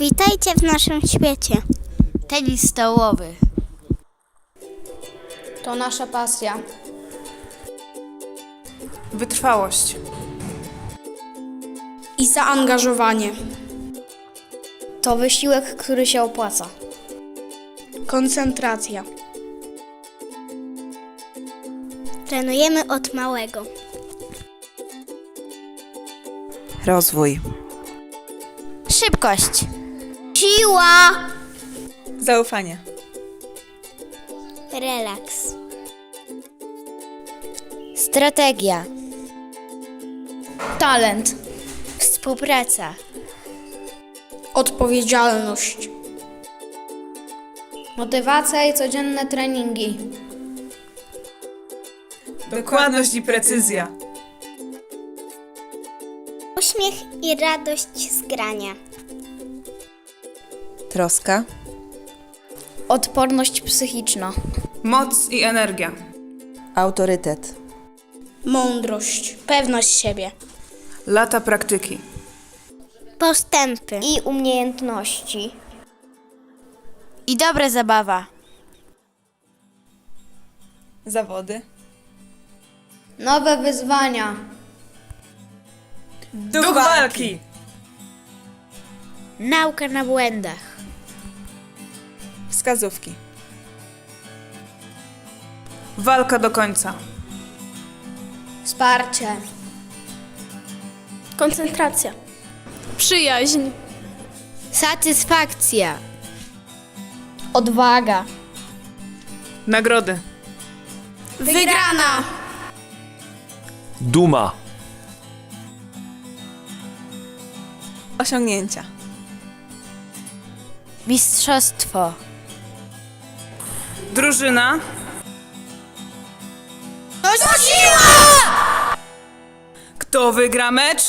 Witajcie w naszym świecie. Tenis stołowy. To nasza pasja. Wytrwałość. I zaangażowanie. To wysiłek, który się opłaca. Koncentracja. Trenujemy od małego. Rozwój. Szybkość. Siła! Zaufanie. Relaks. Strategia. Talent. Współpraca. Odpowiedzialność. Motywacja i codzienne treningi. Dokładność i precyzja. Uśmiech i radość z grania. Troska. Odporność psychiczna. Moc i energia. Autorytet. Mądrość. Pewność siebie. Lata praktyki. Postępy. I umiejętności. I dobra zabawa. Zawody. Nowe wyzwania. Duch walki. Nauka na błędach. Wskazówki. Walka do końca. Wsparcie. Koncentracja. Przyjaźń. Satysfakcja. Odwaga. Nagrody. Wygrana. Duma. Osiągnięcia. Mistrzostwo. Drużyna. Kto wygra mecz?